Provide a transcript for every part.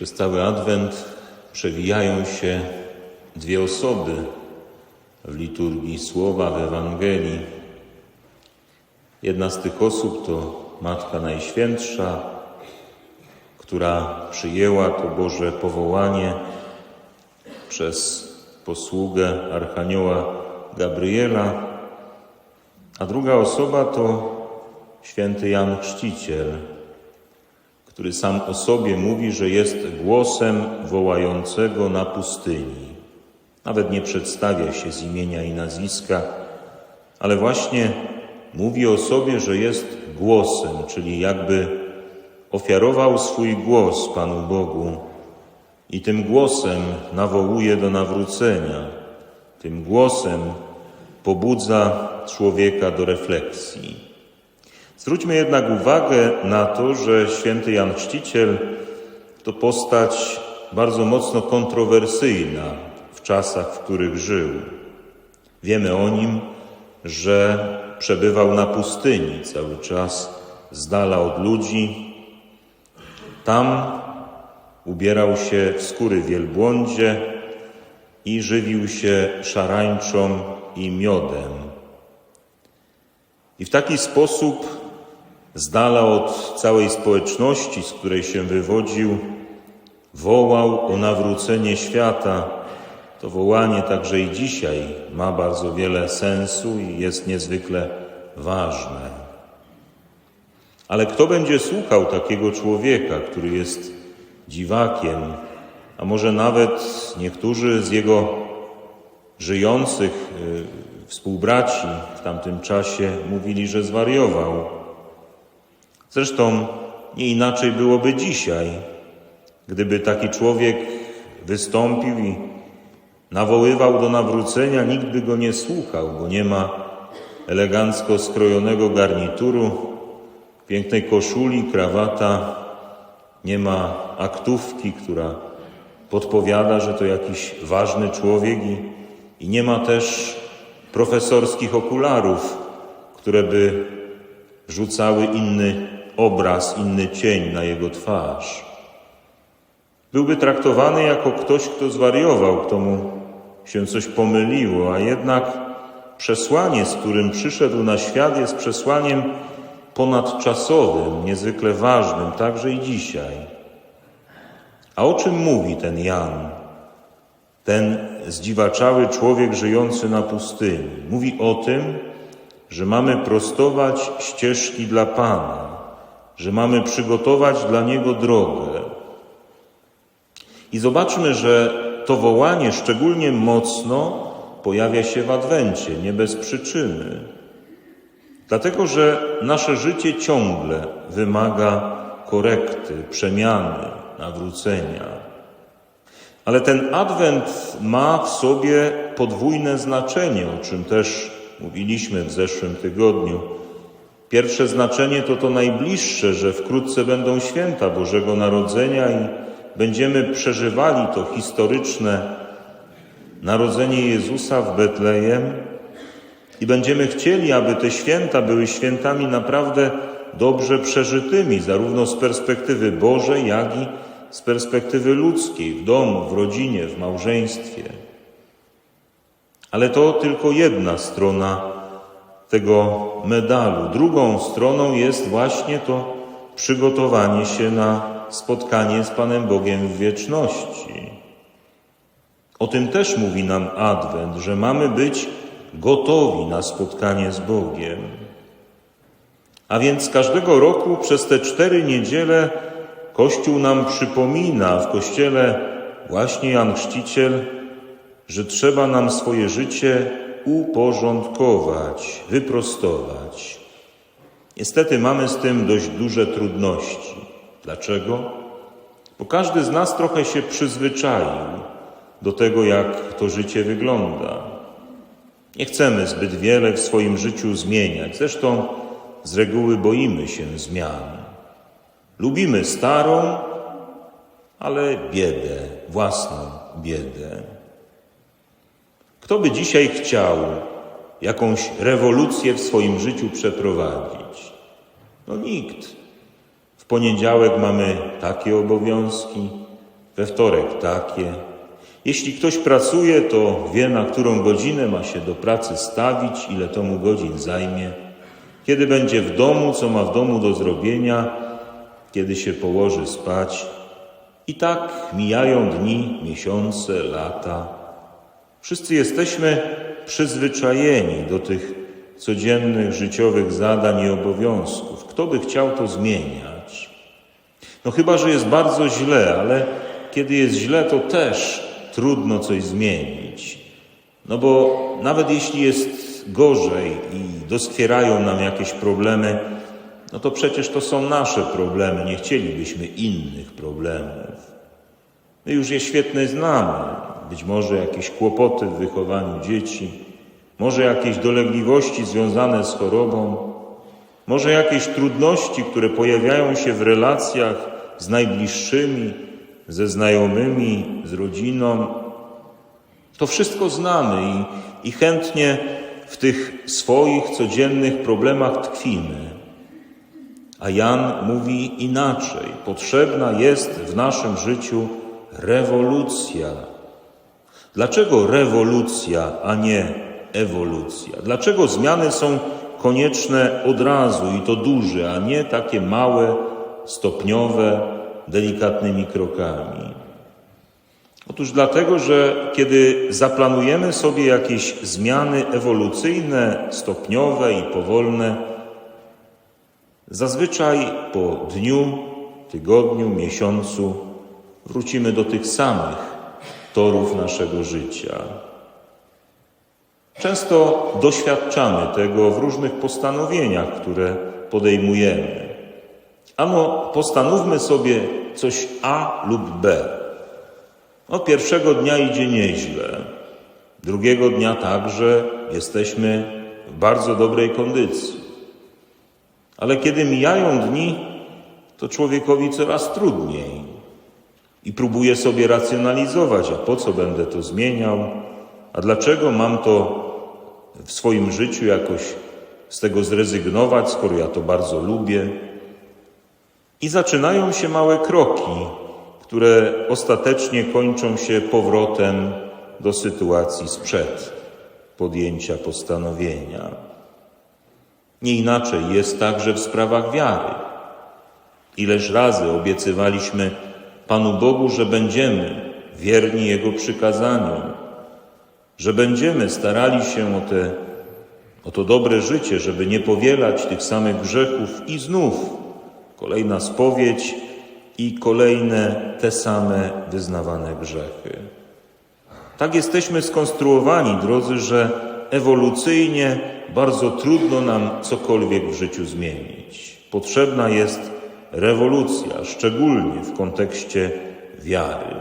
Przez cały Adwent przewijają się dwie osoby w liturgii słowa, w Ewangelii. Jedna z tych osób to Matka Najświętsza, która przyjęła to Boże powołanie przez posługę Archanioła Gabriela, a druga osoba to święty Jan Chrzciciel, który sam o sobie mówi, że jest głosem wołającego na pustyni. Nawet nie przedstawia się z imienia i nazwiska, ale właśnie mówi o sobie, że jest głosem, czyli jakby ofiarował swój głos Panu Bogu i tym głosem nawołuje do nawrócenia. Tym głosem pobudza człowieka do refleksji. Zwróćmy jednak uwagę na to, że święty Jan Chrzciciel to postać bardzo mocno kontrowersyjna w czasach, w których żył. Wiemy o nim, że przebywał na pustyni cały czas, z dala od ludzi. Tam ubierał się w skóry wielbłądzie i żywił się szarańczą i miodem. I w taki sposób z dala od całej społeczności, z której się wywodził, wołał o nawrócenie świata. To wołanie także i dzisiaj ma bardzo wiele sensu i jest niezwykle ważne. Ale kto będzie słuchał takiego człowieka, który jest dziwakiem, a może nawet niektórzy z jego żyjących y, współbraci w tamtym czasie mówili, że zwariował. Zresztą nie inaczej byłoby dzisiaj, gdyby taki człowiek wystąpił i nawoływał do nawrócenia, nikt by go nie słuchał, bo nie ma elegancko skrojonego garnituru, pięknej koszuli, krawata, nie ma aktówki, która podpowiada, że to jakiś ważny człowiek i, i nie ma też profesorskich okularów, które by rzucały inny obraz, inny cień na jego twarz. Byłby traktowany jako ktoś, kto zwariował, kto mu się coś pomyliło, a jednak przesłanie, z którym przyszedł na świat, jest przesłaniem ponadczasowym, niezwykle ważnym, także i dzisiaj. A o czym mówi ten Jan, ten zdziwaczały człowiek żyjący na pustyni? Mówi o tym, że mamy prostować ścieżki dla Pana, że mamy przygotować dla Niego drogę. I zobaczmy, że to wołanie szczególnie mocno pojawia się w Adwencie, nie bez przyczyny. Dlatego, że nasze życie ciągle wymaga korekty, przemiany, nawrócenia. Ale ten Adwent ma w sobie podwójne znaczenie, o czym też mówiliśmy w zeszłym tygodniu. Pierwsze znaczenie to to najbliższe, że wkrótce będą święta Bożego Narodzenia i będziemy przeżywali to historyczne narodzenie Jezusa w Betlejem i będziemy chcieli, aby te święta były świętami naprawdę dobrze przeżytymi, zarówno z perspektywy Bożej, jak i z perspektywy ludzkiej, w domu, w rodzinie, w małżeństwie. Ale to tylko jedna strona tego medalu. Drugą stroną jest właśnie to przygotowanie się na spotkanie z Panem Bogiem w wieczności. O tym też mówi nam Adwent, że mamy być gotowi na spotkanie z Bogiem. A więc każdego roku przez te cztery niedziele Kościół nam przypomina w Kościele właśnie Jan Chrzciciel, że trzeba nam swoje życie uporządkować, wyprostować. Niestety mamy z tym dość duże trudności. Dlaczego? Bo każdy z nas trochę się przyzwyczaił do tego, jak to życie wygląda. Nie chcemy zbyt wiele w swoim życiu zmieniać. Zresztą z reguły boimy się zmian. Lubimy starą, ale biedę, własną biedę. Kto by dzisiaj chciał jakąś rewolucję w swoim życiu przeprowadzić? No nikt. W poniedziałek mamy takie obowiązki, we wtorek takie. Jeśli ktoś pracuje, to wie, na którą godzinę ma się do pracy stawić, ile to mu godzin zajmie, kiedy będzie w domu, co ma w domu do zrobienia, kiedy się położy spać. I tak mijają dni, miesiące, lata. Wszyscy jesteśmy przyzwyczajeni do tych codziennych życiowych zadań i obowiązków. Kto by chciał to zmieniać? No chyba, że jest bardzo źle, ale kiedy jest źle, to też trudno coś zmienić. No bo nawet jeśli jest gorzej i doskwierają nam jakieś problemy, no to przecież to są nasze problemy, nie chcielibyśmy innych problemów. My już je świetnie znamy. Być może jakieś kłopoty w wychowaniu dzieci, może jakieś dolegliwości związane z chorobą, może jakieś trudności, które pojawiają się w relacjach z najbliższymi, ze znajomymi, z rodziną. To wszystko znamy i, i chętnie w tych swoich codziennych problemach tkwimy. A Jan mówi inaczej. Potrzebna jest w naszym życiu rewolucja. Dlaczego rewolucja, a nie ewolucja? Dlaczego zmiany są konieczne od razu i to duże, a nie takie małe, stopniowe, delikatnymi krokami? Otóż dlatego, że kiedy zaplanujemy sobie jakieś zmiany ewolucyjne, stopniowe i powolne, zazwyczaj po dniu, tygodniu, miesiącu wrócimy do tych samych torów naszego życia. Często doświadczamy tego w różnych postanowieniach, które podejmujemy. Ano, postanówmy sobie coś A lub B. No, pierwszego dnia idzie nieźle, drugiego dnia także jesteśmy w bardzo dobrej kondycji. Ale kiedy mijają dni, to człowiekowi coraz trudniej i próbuje sobie racjonalizować, a po co będę to zmieniał, a dlaczego mam to w swoim życiu jakoś z tego zrezygnować, skoro ja to bardzo lubię. I zaczynają się małe kroki, które ostatecznie kończą się powrotem do sytuacji sprzed podjęcia postanowienia. Nie inaczej jest także w sprawach wiary. Ileż razy obiecywaliśmy Panu Bogu, że będziemy wierni Jego przykazaniom, że będziemy starali się o, te, o to dobre życie, żeby nie powielać tych samych grzechów i znów kolejna spowiedź i kolejne te same wyznawane grzechy. Tak jesteśmy skonstruowani, drodzy, że ewolucyjnie bardzo trudno nam cokolwiek w życiu zmienić. Potrzebna jest rewolucja, szczególnie w kontekście wiary.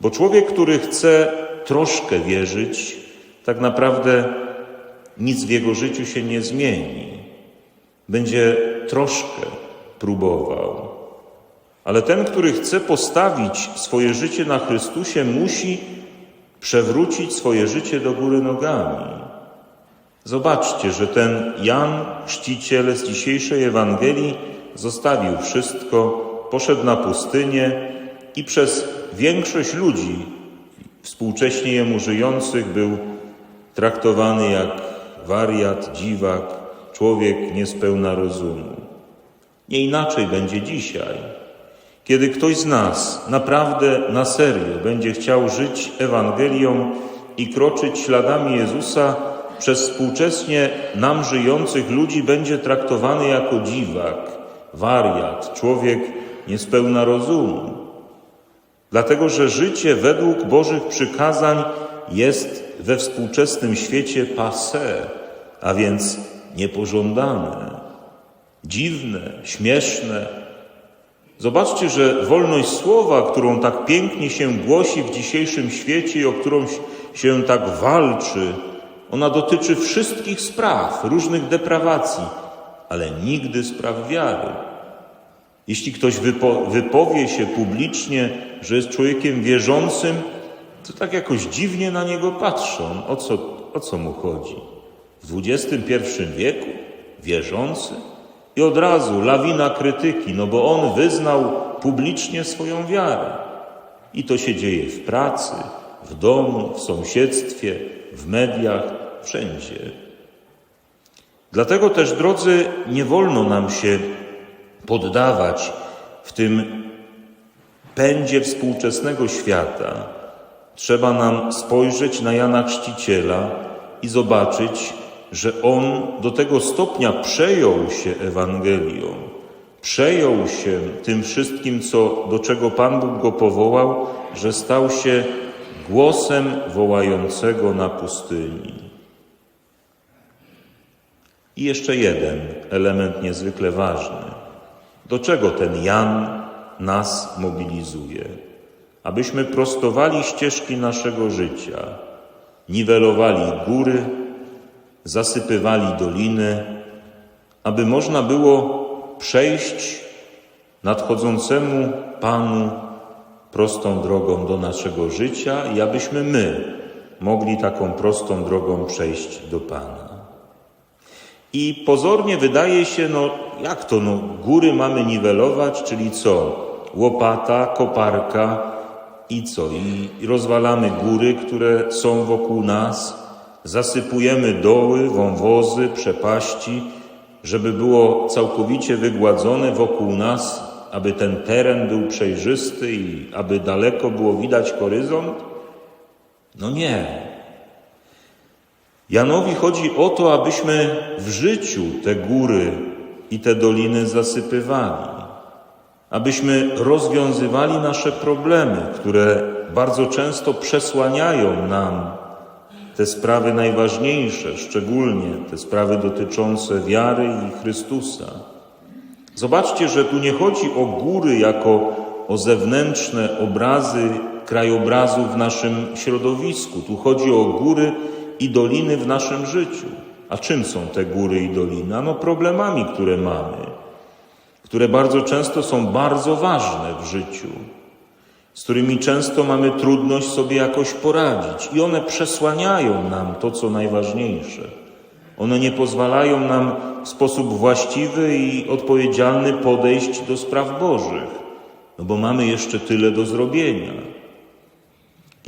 Bo człowiek, który chce troszkę wierzyć, tak naprawdę nic w jego życiu się nie zmieni. Będzie troszkę próbował. Ale ten, który chce postawić swoje życie na Chrystusie, musi przewrócić swoje życie do góry nogami. Zobaczcie, że ten Jan, chrzciciel z dzisiejszej Ewangelii, zostawił wszystko, poszedł na pustynię i przez większość ludzi współcześnie jemu żyjących był traktowany jak wariat, dziwak, człowiek niespełna rozumu. Nie inaczej będzie dzisiaj. Kiedy ktoś z nas naprawdę na serio będzie chciał żyć Ewangelią i kroczyć śladami Jezusa, przez współcześnie nam żyjących ludzi będzie traktowany jako dziwak, wariat, człowiek niespełna rozumu. Dlatego, że życie według Bożych przykazań jest we współczesnym świecie passe, a więc niepożądane, dziwne, śmieszne. Zobaczcie, że wolność słowa, którą tak pięknie się głosi w dzisiejszym świecie i o którą się tak walczy, ona dotyczy wszystkich spraw, różnych deprawacji, ale nigdy spraw wiary. Jeśli ktoś wypo, wypowie się publicznie, że jest człowiekiem wierzącym, to tak jakoś dziwnie na niego patrzą. O co, o co mu chodzi? W XXI wieku? Wierzący? I od razu lawina krytyki, no bo on wyznał publicznie swoją wiarę. I to się dzieje w pracy, w domu, w sąsiedztwie, w mediach, wszędzie. Dlatego też, drodzy, nie wolno nam się poddawać w tym pędzie współczesnego świata. Trzeba nam spojrzeć na Jana Chrzciciela i zobaczyć, że on do tego stopnia przejął się Ewangelią, przejął się tym wszystkim, co, do czego Pan Bóg go powołał, że stał się głosem wołającego na pustyni. I jeszcze jeden element niezwykle ważny. Do czego ten Jan nas mobilizuje? Abyśmy prostowali ścieżki naszego życia, niwelowali góry, zasypywali doliny, aby można było przejść nadchodzącemu Panu prostą drogą do naszego życia i abyśmy my mogli taką prostą drogą przejść do Pana. I pozornie wydaje się, no jak to, no góry mamy niwelować, czyli co? Łopata, koparka i co? I rozwalamy góry, które są wokół nas, zasypujemy doły, wąwozy, przepaści, żeby było całkowicie wygładzone wokół nas, aby ten teren był przejrzysty i aby daleko było widać horyzont? No nie. Janowi chodzi o to, abyśmy w życiu te góry i te doliny zasypywali, abyśmy rozwiązywali nasze problemy, które bardzo często przesłaniają nam te sprawy najważniejsze, szczególnie te sprawy dotyczące wiary i Chrystusa. Zobaczcie, że tu nie chodzi o góry jako o zewnętrzne obrazy krajobrazu w naszym środowisku. Tu chodzi o góry i doliny w naszym życiu. A czym są te góry i doliny? Ano problemami, które mamy, które bardzo często są bardzo ważne w życiu, z którymi często mamy trudność sobie jakoś poradzić i one przesłaniają nam to, co najważniejsze. One nie pozwalają nam w sposób właściwy i odpowiedzialny podejść do spraw Bożych, no bo mamy jeszcze tyle do zrobienia.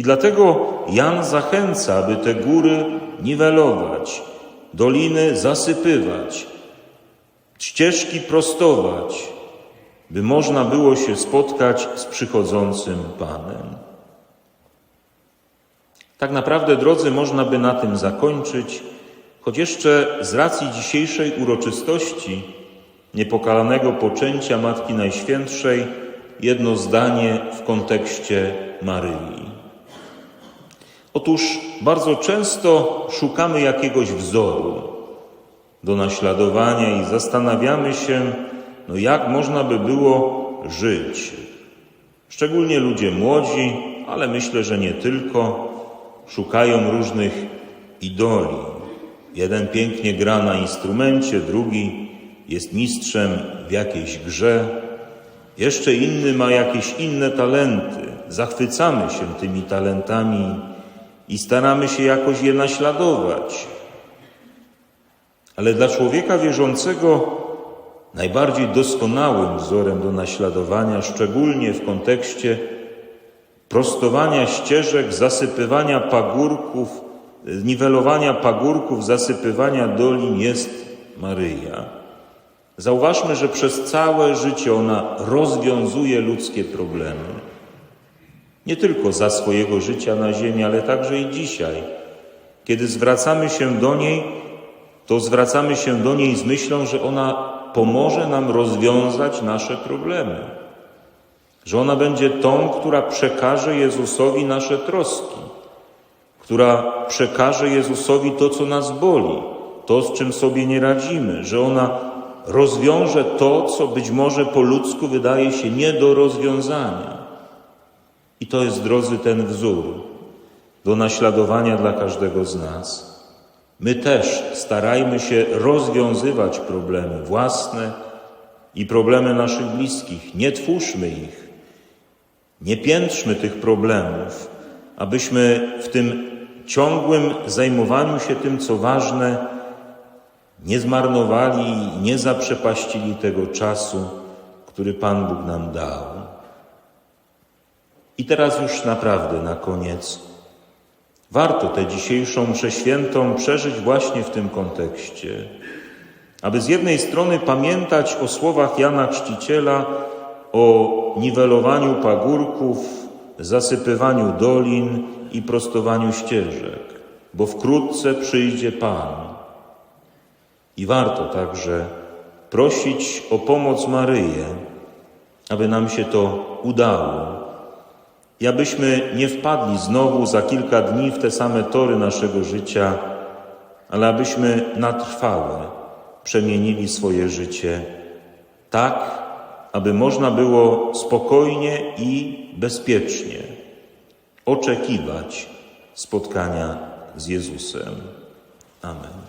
I dlatego Jan zachęca, aby te góry niwelować, doliny zasypywać, ścieżki prostować, by można było się spotkać z przychodzącym Panem. Tak naprawdę, drodzy, można by na tym zakończyć, choć jeszcze z racji dzisiejszej uroczystości niepokalanego poczęcia Matki Najświętszej jedno zdanie w kontekście Maryi. Otóż bardzo często szukamy jakiegoś wzoru do naśladowania i zastanawiamy się, no jak można by było żyć. Szczególnie ludzie młodzi, ale myślę, że nie tylko, szukają różnych idoli. Jeden pięknie gra na instrumencie, drugi jest mistrzem w jakiejś grze, jeszcze inny ma jakieś inne talenty. Zachwycamy się tymi talentami i staramy się jakoś je naśladować. Ale dla człowieka wierzącego najbardziej doskonałym wzorem do naśladowania, szczególnie w kontekście prostowania ścieżek, zasypywania pagórków, niwelowania pagórków, zasypywania dolin jest Maryja. Zauważmy, że przez całe życie ona rozwiązuje ludzkie problemy. Nie tylko za swojego życia na ziemi, ale także i dzisiaj. Kiedy zwracamy się do niej, to zwracamy się do niej z myślą, że ona pomoże nam rozwiązać nasze problemy. Że ona będzie tą, która przekaże Jezusowi nasze troski, która przekaże Jezusowi to, co nas boli, to, z czym sobie nie radzimy, że ona rozwiąże to, co być może po ludzku wydaje się nie do rozwiązania. I to jest, drodzy, ten wzór do naśladowania dla każdego z nas. My też starajmy się rozwiązywać problemy własne i problemy naszych bliskich. Nie twórzmy ich, nie piętrzmy tych problemów, abyśmy w tym ciągłym zajmowaniu się tym, co ważne, nie zmarnowali i nie zaprzepaścili tego czasu, który Pan Bóg nam dał. I teraz już naprawdę na koniec. Warto tę dzisiejszą mszę świętą przeżyć właśnie w tym kontekście. Aby z jednej strony pamiętać o słowach Jana Chrzciciela o niwelowaniu pagórków, zasypywaniu dolin i prostowaniu ścieżek, bo wkrótce przyjdzie Pan. I warto także prosić o pomoc Maryję, aby nam się to udało i abyśmy nie wpadli znowu za kilka dni w te same tory naszego życia, ale abyśmy na trwałe przemienili swoje życie tak, aby można było spokojnie i bezpiecznie oczekiwać spotkania z Jezusem. Amen.